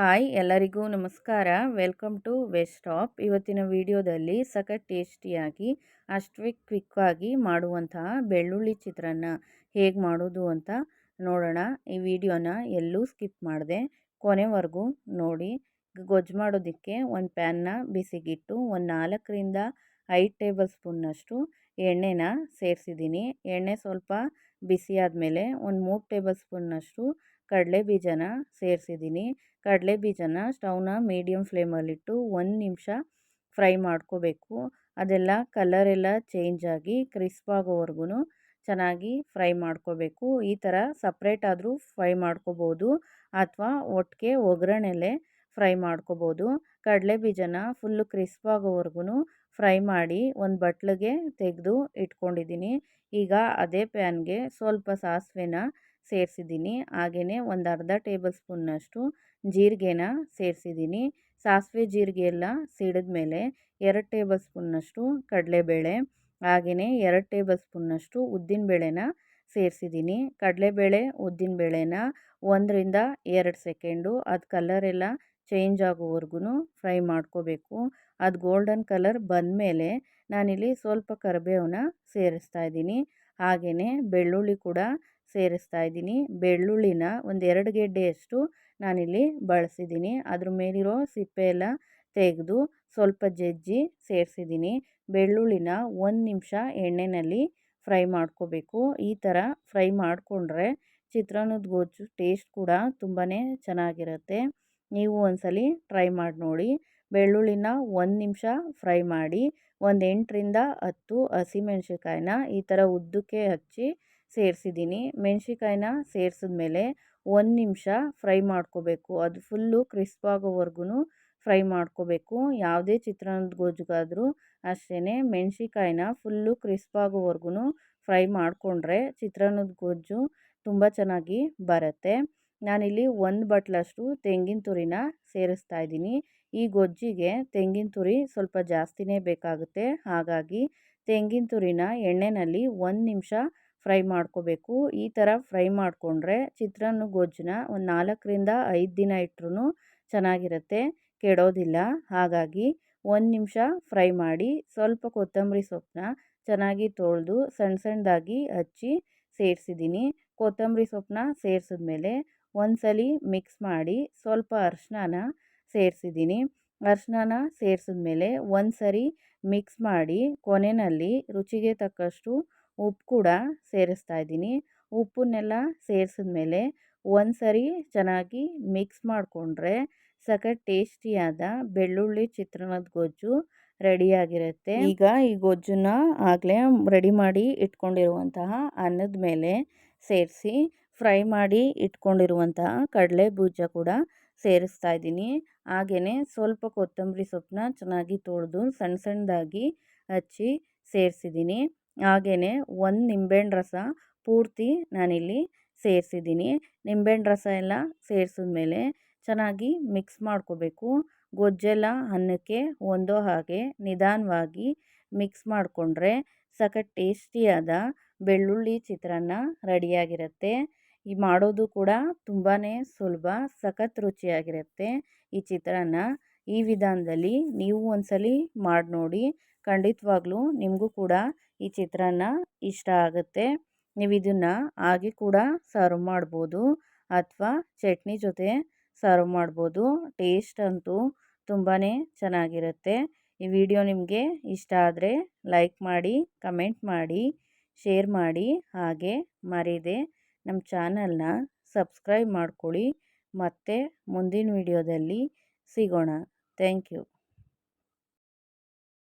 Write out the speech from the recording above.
Hi ಎಲ್ಲರಿಗೂ ನಮಸ್ಕಾರ. Welcome to West stop ಇವತ್ತಿನ ವಿಡಿಯೋದಲ್ಲಿ ಸಖತ್ ಟೇಸ್ಟಿಯಾಗಿ, ಅಷ್ಟು ಕ್ವಿಕ್ಕಾಗಿ ಮಾಡುವಂತಹ ಬೆಳ್ಳುಳ್ಳಿ ಚಿತ್ರಾನ್ನ ಹೇಗೆ ಮಾಡೋದು ಅಂತ ನೋಡೋಣ. ಈ ವಿಡಿಯೋನ ಎಲ್ಲೂ ಸ್ಕಿಪ್ ಮಾಡಿದೆ, ಕೊನೆವರೆಗೂ ನೋಡಿ. ಗೊಜ್ಜು ಮಾಡೋದಕ್ಕೆ ಒಂದು ಪ್ಯಾನ್ನ ಬಿಸಿಗಿಟ್ಟು ಒಂದು ನಾಲ್ಕರಿಂದ ಐದು ಟೇಬಲ್ ಸ್ಪೂನ್ನಷ್ಟು ಎಣ್ಣೆನ ಸೇರಿಸಿದ್ದೀನಿ. ಎಣ್ಣೆ ಸ್ವಲ್ಪ ಬಿಸಿ ಆದಮೇಲೆ ಒಂದು ಮೂರು ಟೇಬಲ್ ಸ್ಪೂನ್ನಷ್ಟು ಕಡಲೆ ಬೀಜನ ಸೇರಿಸಿದ್ದೀನಿ. ಕಡಲೆ ಬೀಜನ ಸ್ಟವ್ನ ಮೀಡಿಯಮ್ ಫ್ಲೇಮಲ್ಲಿಟ್ಟು ಒಂದು ನಿಮಿಷ ಫ್ರೈ ಮಾಡ್ಕೋಬೇಕು. ಅದೆಲ್ಲ ಕಲರೆಲ್ಲ ಚೇಂಜ್ ಆಗಿ ಕ್ರಿಸ್ಪ್ ಆಗೋವರೆಗೂ ಚೆನ್ನಾಗಿ ಫ್ರೈ ಮಾಡ್ಕೋಬೇಕು. ಈ ಥರ ಸಪ್ರೇಟ್ ಆದರೂ ಫ್ರೈ ಮಾಡ್ಕೋಬೋದು ಅಥವಾ ಒಟ್ಟಿಗೆ ಒಗ್ಗರಣೆಲೆ ಫ್ರೈ ಮಾಡ್ಕೋಬೋದು. ಕಡಲೆ ಬೀಜನ ಫುಲ್ಲು ಕ್ರಿಸ್ಪ್ ಆಗೋವರೆಗೂ ಫ್ರೈ ಮಾಡಿ ಒಂದು ಬಟ್ಲಿಗೆ ತೆಗೆದು ಇಟ್ಕೊಂಡಿದ್ದೀನಿ. ಈಗ ಅದೇ ಪ್ಯಾನ್ಗೆ ಸ್ವಲ್ಪ ಸಾಸಿವೆನ ಸೇರಿಸಿದ್ದೀನಿ. ಹಾಗೆಯೇ ಒಂದು ಅರ್ಧ ಟೇಬಲ್ ಸ್ಪೂನ್ನಷ್ಟು ಜೀರಿಗೆನ ಸೇರಿಸಿದ್ದೀನಿ. ಸಾಸಿವೆ ಜೀರಿಗೆ ಎಲ್ಲ ಸಿಡಿದ ಮೇಲೆ ಎರಡು ಟೇಬಲ್ ಸ್ಪೂನ್ನಷ್ಟು ಕಡಲೆಬೇಳೆ ಹಾಗೆಯೇ ಎರಡು ಟೇಬಲ್ ಸ್ಪೂನ್ನಷ್ಟು ಉದ್ದಿನಬೇಳೆನ ಸೇರಿಸಿದ್ದೀನಿ. ಕಡಲೆಬೇಳೆ, ಉದ್ದಿನಬೇಳೆನ ಒಂದರಿಂದ ಎರಡು ಸೆಕೆಂಡು. ಅದು ಕಲರೆಲ್ಲ ಚೇಂಜ್ ಆಗೋವರೆಗೂ ಫ್ರೈ ಮಾಡ್ಕೋಬೇಕು. ಅದು ಗೋಲ್ಡನ್ ಕಲರ್ ಬಂದಮೇಲೆ ನಾನಿಲ್ಲಿ ಸ್ವಲ್ಪ ಕರಿಬೇವನ್ನ ಸೇರಿಸ್ತಾ ಇದ್ದೀನಿ. ಹಾಗೆಯೇ ಬೆಳ್ಳುಳ್ಳಿ ಕೂಡ ಸೇರಿಸ್ತಾ ಇದ್ದೀನಿ. ಬೆಳ್ಳುಳ್ಳಿನ ಒಂದು ಎರಡು ಗೆಡ್ಡೆಯಷ್ಟು ನಾನಿಲ್ಲಿ ಬಳಸಿದ್ದೀನಿ. ಅದ್ರ ಮೇಲಿರೋ ಸಿಪ್ಪೆ ಎಲ್ಲ ತೆಗೆದು ಸ್ವಲ್ಪ ಜಜ್ಜಿ ಸೇರಿಸಿದ್ದೀನಿ. ಬೆಳ್ಳುಳ್ಳಿನ ಒಂದು ನಿಮಿಷ ಎಣ್ಣೆಯಲ್ಲಿ ಫ್ರೈ ಮಾಡ್ಕೋಬೇಕು. ಈ ಥರ ಫ್ರೈ ಮಾಡಿಕೊಂಡ್ರೆ ಚಿತ್ರಾನ್ನದ ಗೊಜ್ಜು ಟೇಸ್ಟ್ ಕೂಡ ತುಂಬಾ ಚೆನ್ನಾಗಿರುತ್ತೆ. ನೀವು ಒಂದ್ಸಲಿ ಟ್ರೈ ಮಾಡಿ ನೋಡಿ. ಬೆಳ್ಳುಳ್ಳಿನ ಒಂದು ನಿಮಿಷ ಫ್ರೈ ಮಾಡಿ ಒಂದು ಎಂಟರಿಂದ ಹತ್ತು ಹಸಿಮೆಣ್ಸಿಕಾಯಿನ ಈ ಥರ ಉದ್ದಕ್ಕೆ ಹಚ್ಚಿ ಸೇರಿಸಿದ್ದೀನಿ. ಮೆಣ್ಸಿಕಾಯಿನ ಸೇರಿಸಿದ್ಮೇಲೆ ಒಂದು ನಿಮಿಷ ಫ್ರೈ ಮಾಡ್ಕೋಬೇಕು. ಅದು ಫುಲ್ಲು ಕ್ರಿಸ್ಪ್ ಆಗೋವರೆಗೂ ಫ್ರೈ ಮಾಡ್ಕೋಬೇಕು. ಯಾವುದೇ ಚಿತ್ರಾನ್ನದ ಗೊಜ್ಜಿಗಾದರೂ ಅಷ್ಟೇ ಮೆಣ್ಸಿಕಾಯಿನ ಫುಲ್ಲು ಕ್ರಿಸ್ಪ್ ಆಗೋವರೆಗೂ ಫ್ರೈ ಮಾಡಿಕೊಂಡ್ರೆ ಚಿತ್ರಾನ್ನದ ಗೊಜ್ಜು ತುಂಬ ಚೆನ್ನಾಗಿ ಬರುತ್ತೆ. ನಾನಿಲ್ಲಿ ಒಂದು ಬಟ್ಲಷ್ಟು ತೆಂಗಿನ ತುರಿನ ಸೇರಿಸ್ತಾ ಇದ್ದೀನಿ. ಈ ಗೊಜ್ಜಿಗೆ ತೆಂಗಿನ ತುರಿ ಸ್ವಲ್ಪ ಜಾಸ್ತಿನೇ ಬೇಕಾಗುತ್ತೆ. ಹಾಗಾಗಿ ತೆಂಗಿನ ತುರಿನ ಎಣ್ಣೆಯಲ್ಲಿ ಒಂದು ನಿಮಿಷ ಫ್ರೈ ಮಾಡ್ಕೋಬೇಕು. ಈ ಥರ ಫ್ರೈ ಮಾಡಿಕೊಂಡ್ರೆ ಚಿತ್ರಾನ್ನ ಗೊಜ್ಜನ್ನ ಒಂದು ನಾಲ್ಕರಿಂದ ಐದು ದಿನ ಇಟ್ಟರೂ ಚೆನ್ನಾಗಿರುತ್ತೆ. ಕೆಡೋದಿಲ್ಲ. ಹಾಗಾಗಿ ಒಂದು ನಿಮಿಷ ಫ್ರೈ ಮಾಡಿ ಸ್ವಲ್ಪ ಕೊತ್ತಂಬರಿ ಸೊಪ್ಪನ್ನ ಚೆನ್ನಾಗಿ ತೊಳೆದು ಸಣ್ಣ ಸಣ್ಣದಾಗಿ ಹಚ್ಚಿ ಸೇರಿಸಿದ್ದೀನಿ ಕೊತ್ತಂಬರಿ ಸೊಪ್ಪನ್ನ ಸೇರಿಸಿದ್ಮೇಲೆ ಒಂದ್ಸಲಿ ಮಿಕ್ಸ್ ಮಾಡಿ ಸ್ವಲ್ಪ ಅರಿಶಿನ ಸೇರಿಸಿದ್ದೀನಿ ಅರಿಶಿನ ಸೇರಿಸಿದ್ಮೇಲೆ ಒಂದು ಸರಿ ಮಿಕ್ಸ್ ಮಾಡಿ ಕೊನೆಯಲ್ಲಿ ರುಚಿಗೆ ತಕ್ಕಷ್ಟು ಉಪ್ಪು ಕೂಡ ಸೇರಿಸ್ತಾ ಇದ್ದೀನಿ. ಉಪ್ಪನ್ನೆಲ್ಲ ಸೇರಿಸಿದ್ಮೇಲೆ ಒಂದು ಸರಿ ಚೆನ್ನಾಗಿ ಮಿಕ್ಸ್ ಮಾಡಿಕೊಂಡ್ರೆ ಸಖತ್ ಟೇಸ್ಟಿಯಾದ ಬೆಳ್ಳುಳ್ಳಿ ಚಿತ್ರಾನ್ನದ ಗೊಜ್ಜು ರೆಡಿಯಾಗಿರುತ್ತೆ ಈಗ ಈ ಗೊಜ್ಜನ್ನ ಆಗಲೇ ರೆಡಿ ಮಾಡಿ ಇಟ್ಕೊಂಡಿರುವಂತಹ ಅನ್ನದ ಮೇಲೆ ಸೇರಿಸಿ ಫ್ರೈ ಮಾಡಿ ಇಟ್ಕೊಂಡಿರುವಂತಹ ಕಡಲೆ ಬೂಜ ಕೂಡ ಸೇರಿಸ್ತಾ ಇದ್ದೀನಿ. ಹಾಗೆಯೇ ಸ್ವಲ್ಪ ಕೊತ್ತಂಬರಿ ಸೊಪ್ಪನ್ನ ಚೆನ್ನಾಗಿ ತೊಳೆದು ಸಣ್ಣ ಸಣ್ಣದಾಗಿ ಹಚ್ಚಿ ಸೇರಿಸಿದ್ದೀನಿ. ಹಾಗೆಯೇ ಒಂದು ನಿಂಬೆಹಣ್ಣು ರಸ ಪೂರ್ತಿ ನಾನಿಲ್ಲಿ ಸೇರಿಸಿದ್ದೀನಿ. ನಿಂಬೆಹಣ್ಣು ರಸ ಎಲ್ಲ ಸೇರಿಸಿದ್ಮೇಲೆ ಚೆನ್ನಾಗಿ ಮಿಕ್ಸ್ ಮಾಡ್ಕೋಬೇಕು. ಗೊಜ್ಜೆಲ್ಲ ಅನ್ನಕ್ಕೆ ಹೊಂದೋ ಹಾಗೆ ನಿಧಾನವಾಗಿ ಮಿಕ್ಸ್ ಮಾಡಿಕೊಂಡ್ರೆ ಸಖತ್ ಟೇಸ್ಟಿಯಾದ ಬೆಳ್ಳುಳ್ಳಿ ಚಿತ್ರಾನ್ನ ರೆಡಿಯಾಗಿರುತ್ತೆ. ಈ ಮಾಡೋದು ಕೂಡ ತುಂಬಾ ಸುಲಭ, ಸಖತ್ ರುಚಿಯಾಗಿರುತ್ತೆ ಈ ಚಿತ್ರಾನ್ನ. ಈ ವಿಧಾನದಲ್ಲಿ ನೀವು ಒಂದ್ಸಲಿ ಮಾಡಿ ನೋಡಿ. ಖಂಡಿತವಾಗ್ಲೂ ನಿಮಗೂ ಕೂಡ ಈ ಚಿತ್ರಾನ್ನ ಇಷ್ಟ ಆಗುತ್ತೆ. ನೀವು ಇದನ್ನು ಹಾಗೆ ಕೂಡ ಸರ್ವ್ ಮಾಡ್ಬೋದು ಅಥವಾ ಚಟ್ನಿ ಜೊತೆ ಸರ್ವ್ ಮಾಡ್ಬೋದು. ಟೇಸ್ಟ್ ಅಂತೂ ತುಂಬಾ ಚೆನ್ನಾಗಿರುತ್ತೆ. ಈ ವಿಡಿಯೋ ನಿಮಗೆ ಇಷ್ಟ ಆದರೆ ಲೈಕ್ ಮಾಡಿ, ಕಮೆಂಟ್ ಮಾಡಿ, ಶೇರ್ ಮಾಡಿ ಹಾಗೆ ಮರೀದೆ. ನಮ್ಮ ಚಾನಲ್ನ ಸಬ್ಸ್ಕ್ರೈಬ್ ಮಾಡ್ಕೊಳ್ಳಿ. ಮತ್ತು ಮುಂದಿನ ವಿಡಿಯೋದಲ್ಲಿ ಸಿಗೋಣ ಥ್ಯಾಂಕ್ ಯು